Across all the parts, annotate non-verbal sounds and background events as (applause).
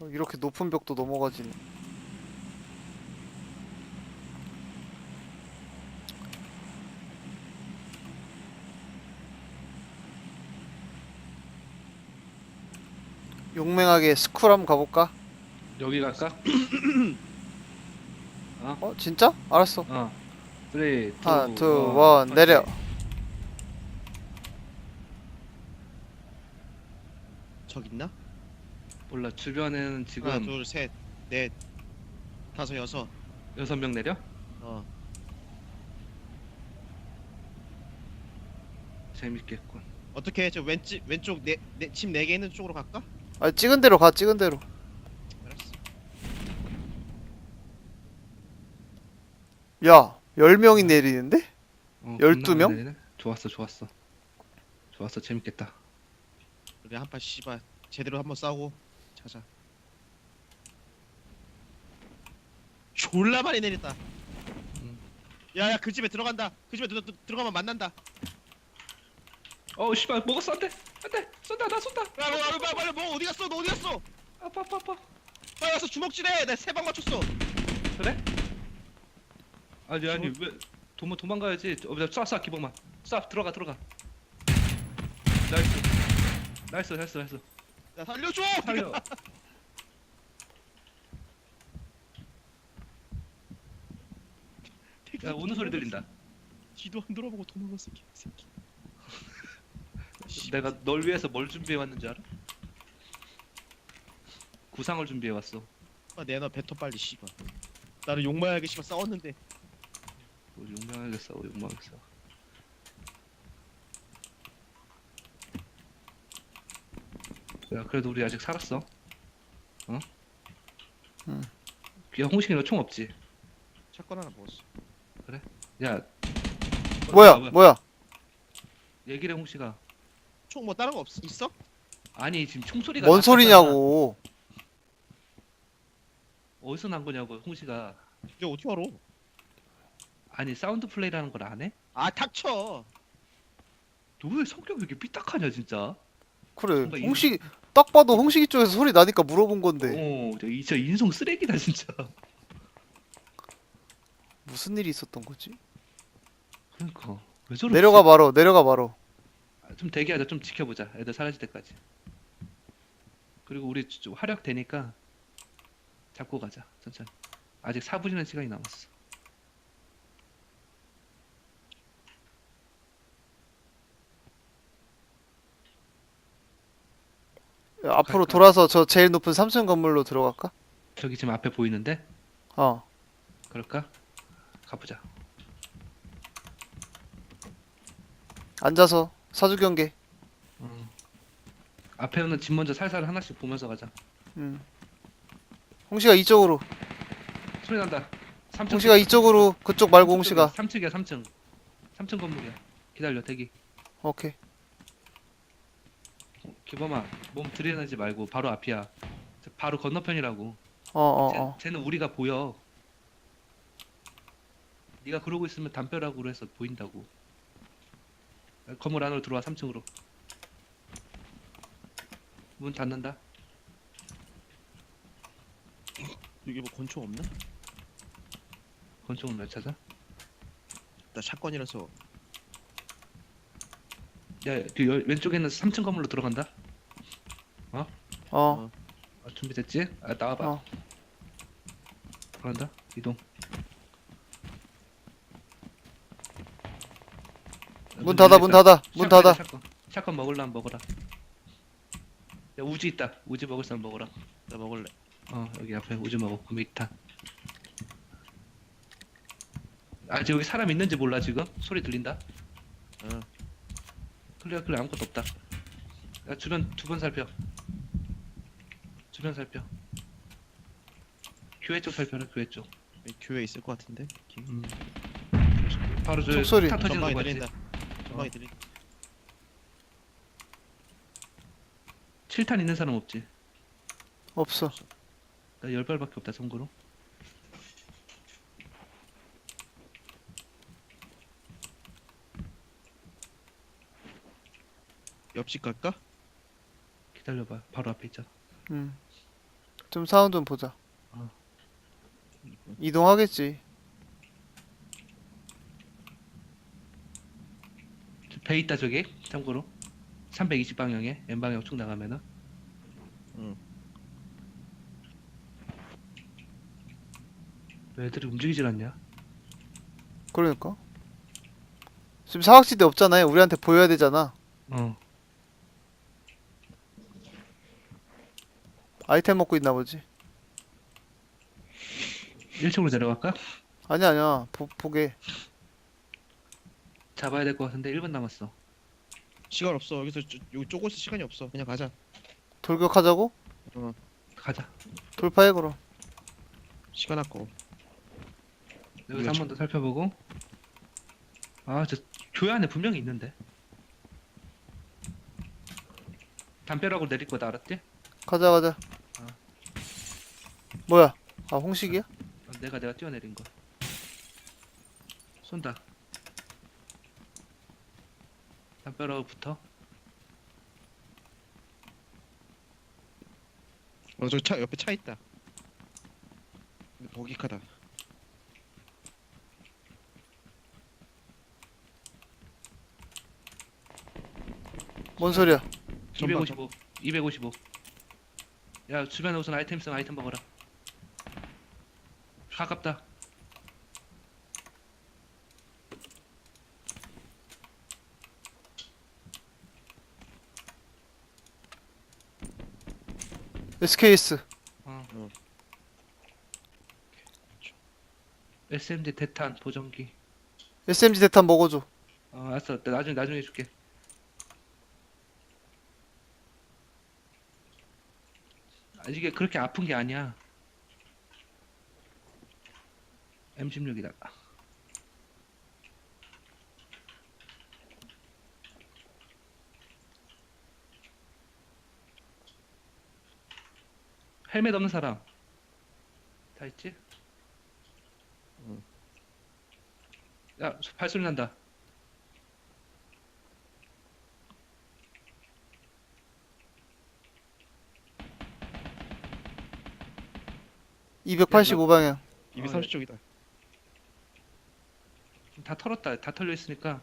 어, 이렇게 높은 벽도 넘어가지네. 용맹하게 스쿨 한번 가볼까? 여기 갈까? (clears throat) 어 진짜? 알았어. 어. 3, 2, 하나, 둘, 원, 내려. 적 있나? 몰라 주변에는 지금 하나, 둘, 셋, 넷, 다섯, 여섯. 여섯 명 내려? 어. 재밌겠군. 어떻게 저 왼쪽 왼쪽 네집네 개 있는 쪽으로 갈까? 아 찍은 대로 가 찍은 대로. 알았어. 야, 10명이 내리는데? 어, 12 겁나 명? 좋았어, 좋았어. 좋았어, 재밌겠다. 우리 한판 씨발 제대로 한번 싸우고 자자. 졸라 많이 내렸다. 음. 야야 그 집에 들어간다. 그 집에 들, 들, 들어가면 만난다. 어, 씨발 먹었어, 안돼, 안돼, 쏜다, 나 쏜다. 야, 빨리 빨리 빨리 빨리 뭐 어디 갔어? 너 어디 갔어? 아파, 아파, 아파. 빨리 와서 주먹질해. 내가 세방 맞췄어. 그래? 아니 아니 왜 도망 도망가야지. 어, 쏴, 쏴, 기봉만. 쏴, 들어가, 들어가. 나이스, 나이스, 나이스, 나이스. 야 살려줘. 살려. (laughs) 야 우는 소리 들린다. 뒤도 안 돌아보고 도망갔어 개새끼. 내가 널 위해서 뭘 준비해 왔는지 알아? 구상을 준비해 왔어. 아, 내놔 뱉어 빨리 씨발. 나를 욕망하게 씨발 싸웠는데. 우리 용맹하게 싸워, 용맹하게 싸워. 야, 그래도 우리 아직 살았어. 어? 응. 야, 홍식이 너 총 없지? 샷건 하나 먹었어. 야. 뭐야? 뭐야? 얘기를 해, 홍식아. 총 뭐 다른 거 없 있어? 아니 지금 총소리가 뭔 났었잖아. 소리냐고. 어디서 난 거냐고, 홍식아. 이게 어떻게 알아? 아니 사운드 플레이라는 걸 안 해? 아 닥쳐. 너왜 성격이 이렇게 삐딱하냐 진짜? 그래. 정말 홍식 딱 봐도 홍식이 쪽에서 소리 나니까 물어본 건데. 어, 저, 이, 저 인성 쓰레기다 진짜. 무슨 일이 있었던 거지? 그러니까 왜 저러지? 내려가 바로. 내려가 바로. 아, 좀 대기하자, 좀 지켜보자. 애들 사라질 때까지. 그리고 우리 좀 화력 되니까 잡고 가자, 천천히. 아직 4분이나 시간이 남았어. 앞으로? 돌아서 저 제일 높은 3층 건물로 들어갈까? 저기 지금 앞에 보이는데? 어. 그럴까? 가보자. 앉아서 사주 경계. 어. 앞에 오는 집 먼저 살살 하나씩 보면서 가자. 음. 홍식아 이쪽으로. 소리 난다. 3층 홍식아 이쪽으로. 그쪽 말고 홍식아. 3층이야, 3층. 3층 건물이야. 기다려, 대기. 오케이. 기범아, 몸 들이대지 말고 바로 앞이야. 저 바로 건너편이라고. 어, 어, 쟤, 어. 쟤는 우리가 보여. 네가 그러고 있으면 담벼락으로 해서 보인다고. 건물 안으로 들어와 3층으로. 문 닫는다. 여기 뭐 권총 없나? 건축은 몇 찾아? 나 샷건이라서. 야, 그 여- 왼쪽에는 3층 건물로 들어간다. 어. 아, 준비됐지? 아, 나와봐. 어. 들어간다. 이동. 문 닫아, 문 닫아, 문 닫아. 샷건, 먹을라면 먹어라. 야, 우지 있다. 우지 먹을 사람 먹어라. 나 먹을래. 어 여기 앞에 우주 먹어 구미탄 아직 여기 사람 있는지 몰라 지금 소리 들린다 어. 클리어 클리어 아무것도 없다 야 주변 두 번 살펴 주변 살펴 교회 쪽 살펴라 교회 쪽 여기 교회 있을 것 같은데. 음. 바로 저 총소리. 폭탄 터지는 전방에 거 같지 들린다. 전방에 들린. 7탄 있는 사람 없지 없어. 나 열 발밖에 없다 송구로 옆집 갈까? 기다려봐 바로 앞에 있잖아 음. 좀 사운드 좀 보자. 어. 이동하겠지. 저배 있다 저기 참고로 320 방향에 N 방향 쭉 나가면은 응. 왜 애들이 움직이질 않냐? 그러니까. 지금 사각지대 없잖아요. 우리한테 보여야 되잖아. 어 아이템 먹고 있나 보지. 1층으로 내려갈까? 아니야, 아니야. 보, 보게. 잡아야 될 것 같은데 1분 남았어 시간 없어. 여기서 쪼, 여기 쪼고 있을 시간이 없어. 그냥 가자. 돌격하자고? 가자 돌파해, 그럼. 시간 아까워. 여기서 한 번 더 살펴보고 아 저 교회 안에 분명히 있는데 담벼락으로 내릴 거다 알았지? 가자, 가자. 어. 뭐야? 아, 홍식이야? 어, 내가 내가 뛰어내린 거 쏜다 담벼락부터 어, 저기 차 옆에 차 있다. 근데 보기카다. 뭔 소리야? 전방 255 255 야 주변에 우선 아이템 있으면 아이템 먹어라 가깝다 SKS. 어. 어. SMG 대탄 보정기 SMG 대탄 먹어줘. 어 알았어 나 나중에 나중에 줄게 아, 이게 그렇게 아픈 게 아니야 M16이다 헬멧 없는 사람 다 있지? 응. 야 발소리 난다 285방향. 230쪽이다. 다 털었다. 다 털려 있으니까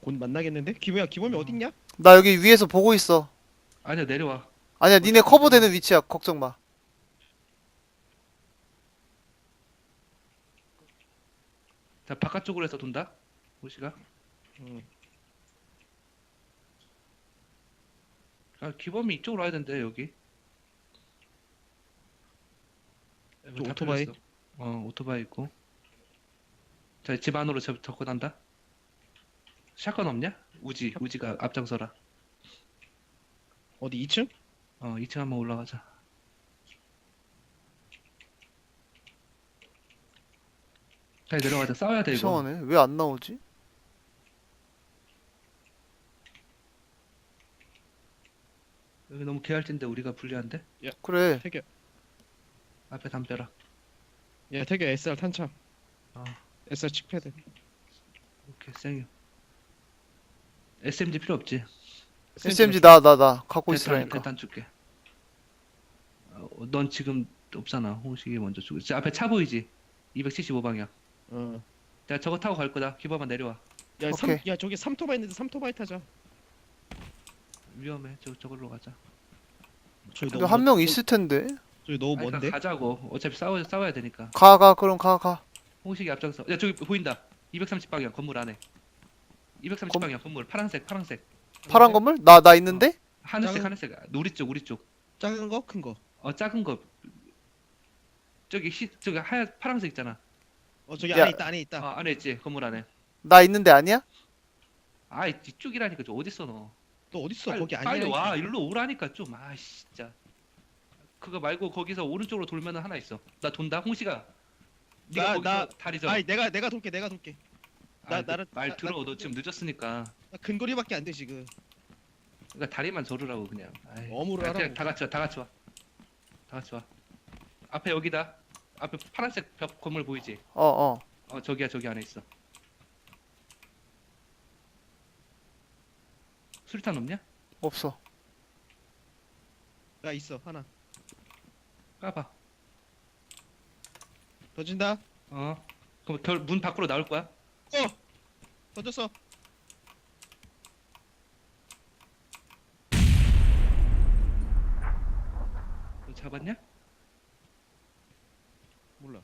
곧 만나겠는데? 기범이야, 기범이 어딨냐? 나 여기 위에서 보고 있어. 아니야 내려와. 아니야, 니네 커버 되는 위치야. 걱정 마. 자 바깥쪽으로 해서 돈다. 호시가. 응. 아 기범이 이쪽으로 와야 된대 여기. 다 오토바이? 털렸어. 어 오토바이 있고. 자 집 안으로 접 접근한다. 샷건 없냐? 우지 우지가 앞장서라. 어디 2층? 어 2층 한번 올라가자. 자 내려가자. 싸워야 돼 이거. 이상하네. 왜 안 나오지? 여기 너무 개할진데 우리가 불리한데? 그래. 태교. 앞에 담벼락. 야, 태교 SR 탄창. 어. SR 칙패드. 오케이 생유. SMG 필요 없지. SMG 나, 나, 나. 갖고 대탄, 있으라니까. 대탄 줄게. 어, 넌 지금 없잖아. 홍식이 먼저 주고. 저 앞에 차 보이지? 275방향. 어. 자 저거 타고 갈 거다. 기범아 내려와. 야, 삼, 오케이. 야, 저기 3토바이 있는데 3토바이 타자. 위험해. 저 저걸로 가자. 저기 근데 한명 있을 텐데. 저기 너무 아니, 먼데? 가자고. 어차피 싸워 싸워야 되니까. 가, 가. 그럼 가, 가. 홍식이 앞장서. 야 저기 보인다. 230 방향 건물 안에. 230방향 건물 파란색 파란색. 파란 건물? 나, 나 있는데? 하늘색 작은- 하늘색. 우리 쪽 우리 쪽. 작은 거, 큰 거. 어 작은 거. 저기 시 저기 하얀 파란색 있잖아. 어, 저기 야. 안에 있다, 안에 있다. 아 안에 있지 건물 안에. 나 있는데 아니야? 아 이쪽이라니까 저 어딨어 너. 너 어디 있어? 빨리, 거기 아니야. 빨리 와. 일로 오라니까 좀 아씨 진짜. 그거 말고 거기서 오른쪽으로 돌면은 하나 있어. 나 돈다 홍시가. 네가 나- 거기서 나- 다리죠. 아니, 내가 내가 돌게. 내가 돌게. 나- 아, 나를- 말 나- 들어. 나- 너 지금 늦었으니까. 나 근거리밖에 안 돼, 지금. 그러니까 다리만 저르라고 그냥. 아이, 어무를 아, 하라고. 다 같이 와. 다 같이 와. 다 같이 와. 앞에 여기다. 앞에 파란색 벽 건물 보이지? 어, 어. 어 저기야 저기 안에 있어. 수리탄 없냐? 없어. 나 있어 하나. 까봐. 던진다. 어. 그럼 결, 문 밖으로 나올 거야? 어. 던졌어. 너 잡았냐? 몰라.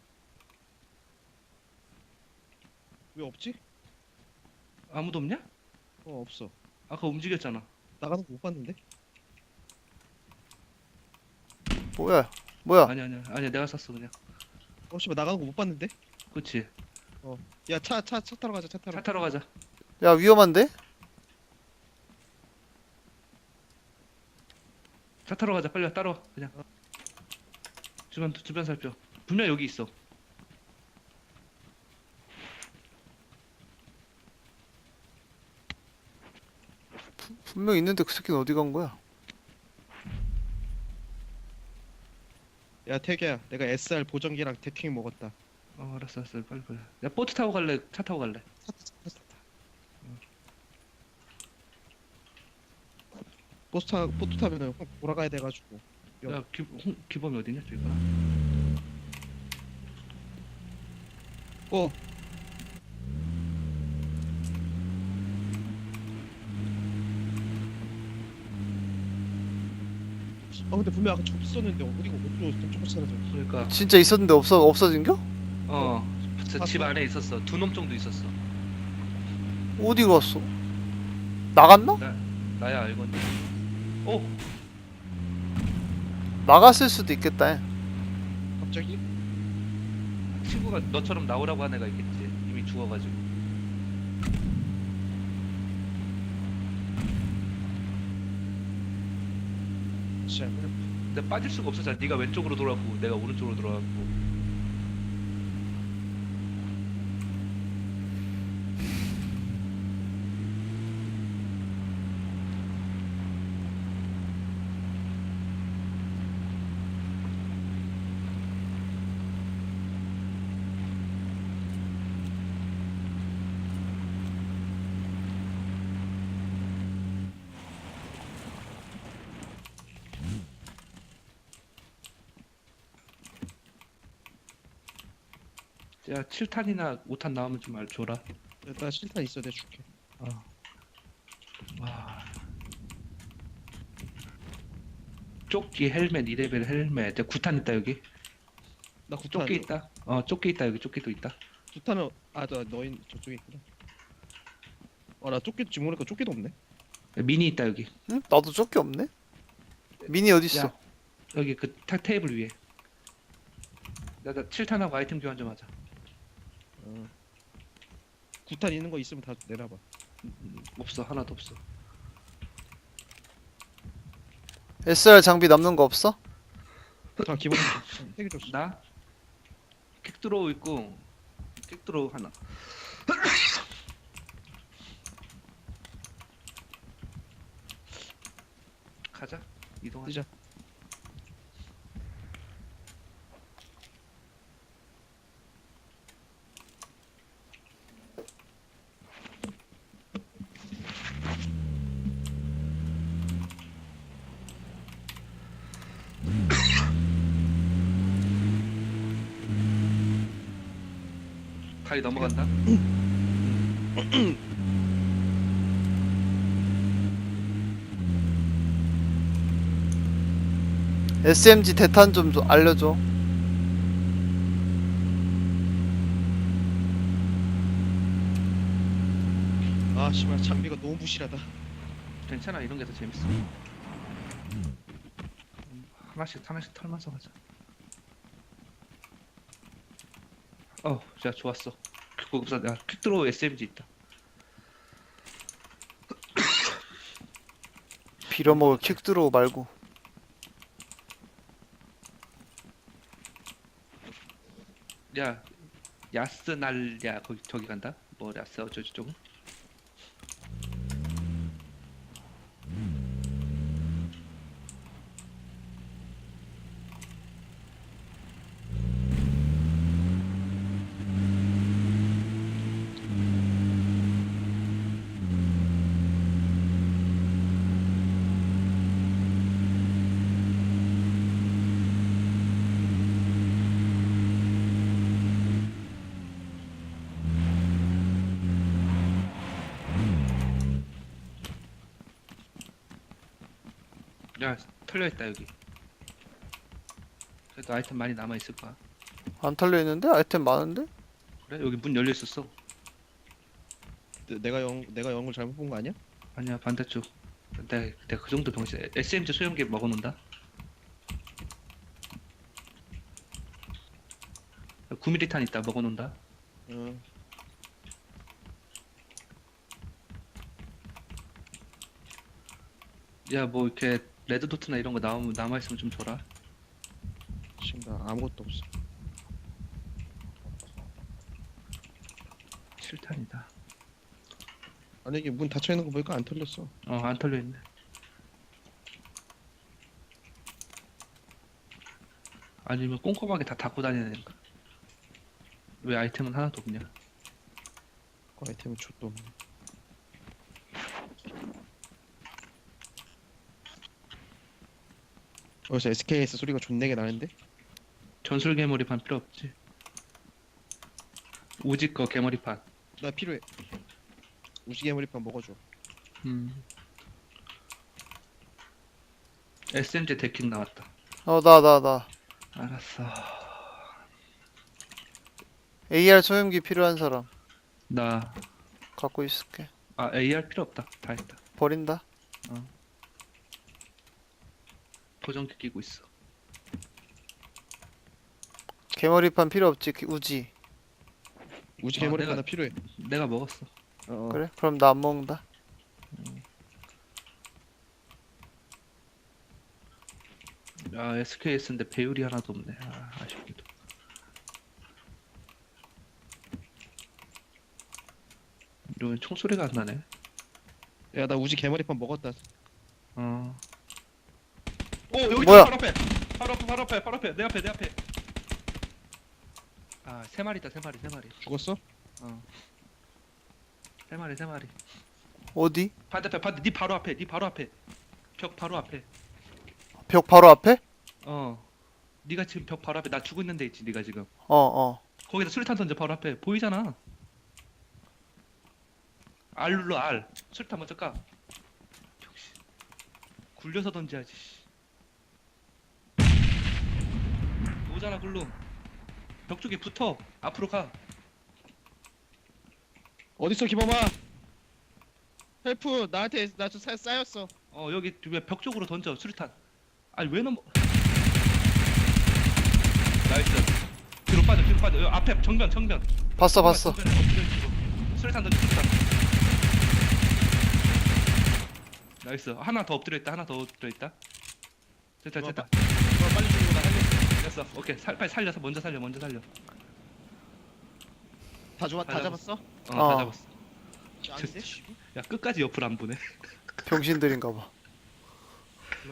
왜 없지? 아무도 없냐? 어 없어. 아까 움직였잖아. 나가는 거 못 봤는데. 뭐야 뭐야 아니야 아니야 아니야 내가 샀어 그냥. 어 씨발 나가는 거 못 봤는데. 그렇지. 야 차 차 차 타러 가자 차 타러. 차 타러 가자. 야 위험한데? 차 타러 가자 빨리 와 따라와 그냥. 주변 주변 살펴. 분명 여기 있어. 분명 있는데 그 새끼는 어디 간 거야? 야 태기야 내가 SR 보정기랑 데킹 먹었다. 어 알았어 알았어 빨리 빨리. 야 보트 타고 갈래? 차 타고 갈래? 타. 버스 타 보트 타면은 확 돌아가야 돼가지고. 여- 야 기, 홍, 기범이 어디냐 저기가? 어. 아 근데 분명 아까 저기 있었는데 어디가 어디로 깜짝 사라져. 그러니까 진짜 있었는데 없어 없어진겨? 어. 저 집 봤어? 안에 있었어. 두 놈 정도 있었어. 어디 갔어? 나갔나? 나야 알건데. 오 나갔을 수도 있겠다. 갑자기? 친구가 너처럼 나오라고 한 애가 있겠지. 이미 죽어가지고. 진짜 근데 빠질 수가 없었잖아. 네가 왼쪽으로 돌아갔고 내가 오른쪽으로 돌아갔고. 야 7탄이나 5탄 나오면 좀 알 줘라. 나 실탄 있어 내가 줄게. 어. 와. 조끼 헬멧 2레벨 헬멧. 야, 9탄 있다 여기. 나 구탄. 조끼 있다. 어 조끼 있다 여기 조끼도 있다. 구탄은 아너 너인 저쪽에 있구나. 어나 조끼 지금 보니까 조끼도 없네. 야, 미니 있다 여기. 응? 나도 조끼 없네. 미니 어디 있어? 야. 여기 그 타, 테이블 위에. 나, 나 7탄하고 아이템 교환 좀 하자. 어. 구탄 있는 거 있으면 다 내놔봐. 음, 없어 하나도 없어. SR 장비 남는 거 없어? 다 기본 세개 줬어. 나 킥드로우 있고 킥드로우 하나. 가자 이동하자. 뛰자. 다리 넘어간다. (clears throat) SMG 대탄 좀 줘- 알려줘. 아 씨발 장비가 너무 부실하다. 괜찮아 이런 게 더 재밌어. 하나씩 하나씩 털면서 가자. 어, 자 좋았어. 거기서 야 퀵드로우 SMG 있다. (coughs) 빌어먹을 킥 들어오 말고. 야 야스날야 거기 저기 간다. 뭐 야스 어쩌지 저거? 야 털려있다 여기 그래도 아이템 많이 남아있을 거야 안 털려 있는데 아이템 많은데? 그래? 여기 문 열려있었어 내- 내가 영 내가 영을 잘못 본 거 아니야? 아니야 반대쪽 내가, 내가 그 정도 병신 SMG 소형기 먹어놓는다 9mm 탄 있다 먹어놓는다 응. 야 뭐 이렇게 레드도트나 이런 거 나오면 남아있으면 좀 줘라 지금 나 아무것도 없어. 7탄이다 아니 이게 문 닫혀 있는 거 보니까 안 털렸어. 어안 털려있네 아니면 꼼꼼하게 다 닫고 다니는 건가 왜 아이템은 하나도 없냐 그 아이템은 족도 없네. 여기서 SKS 소리가 존내게 나는데? 전술 개머리판 필요 없지. 우지 거 개머리판. 나 필요해. 우시개 머리판 먹어줘. 음. SMG 데킹 나왔다. 어 나 나 나. 알았어. AR 소염기 필요한 사람 나. 갖고 있을게. 아 AR 필요 없다. 다 했다. 버린다 보정기 끼고 있어 개머리판 필요 없지 기- 우지 우시개 아, 머리판 내가- 나 필요해. 내가 먹었어 어, 어. 그래? 그럼 나 안 먹는다 아 SKS인데 배율이 하나도 없네 아, 아쉽게도 이러면 총소리가 안 나네 야, 나 우지 개머리판 먹었다. 어. 오 여기 뭐야? 바로 앞에. 바로 앞에 바로 앞에 바로 앞에. 내 앞에 내 앞에. 아세 마리다 세 마리 세 마리. 죽었어? 세 마리 세 마리. 어디? 반대편 반대 네 바로 앞에 네 바로 앞에. 벽 바로 앞에. 벽 바로 앞에? 어. 네가 지금 벽 바로 앞에 나 죽고 있는 데 있지 네가 지금. 어 어. 거기다 수류탄 던져 바로 앞에. 보이잖아. R 눌러 R 수류탄 먼저 까. 역시. 굴려서 던져야지 씨. 오잖아 굴lum 벽 쪽에 붙어. 앞으로 가. 어딨어 기범아? 헬프 나한테 나저 쌓였어. 어 여기 벽 쪽으로 던져 수류탄. 아니 왜 넘어 나이스. 뒤로 빠져 뒤로 빠져. 여기 앞에 정면 정면. 봤어 봤어. 수류탄 던져 수류탄. 나이스. 하나 더 엎드려 있다 하나 더 엎드려 있다. 됐다 됐다. 빨리 나. 됐어 오케이 살, 빨리 살려서 먼저 살려 먼저 살려 다 좋아 다 다 잡았어? 어 다 어. 잡았어 아닌데? 야 끝까지 옆으로 안 보내 (laughs) 병신들인가 봐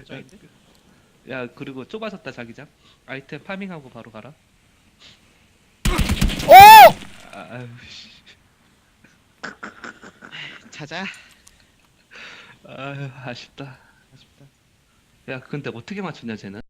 짱인데? 야 그리고 좁아졌다 자기장 아이템 파밍하고 바로 가라 오! 아, 아유 씨. 자자. 아유 아쉽다 아쉽다. 야 근데 어떻게 맞췄냐 쟤는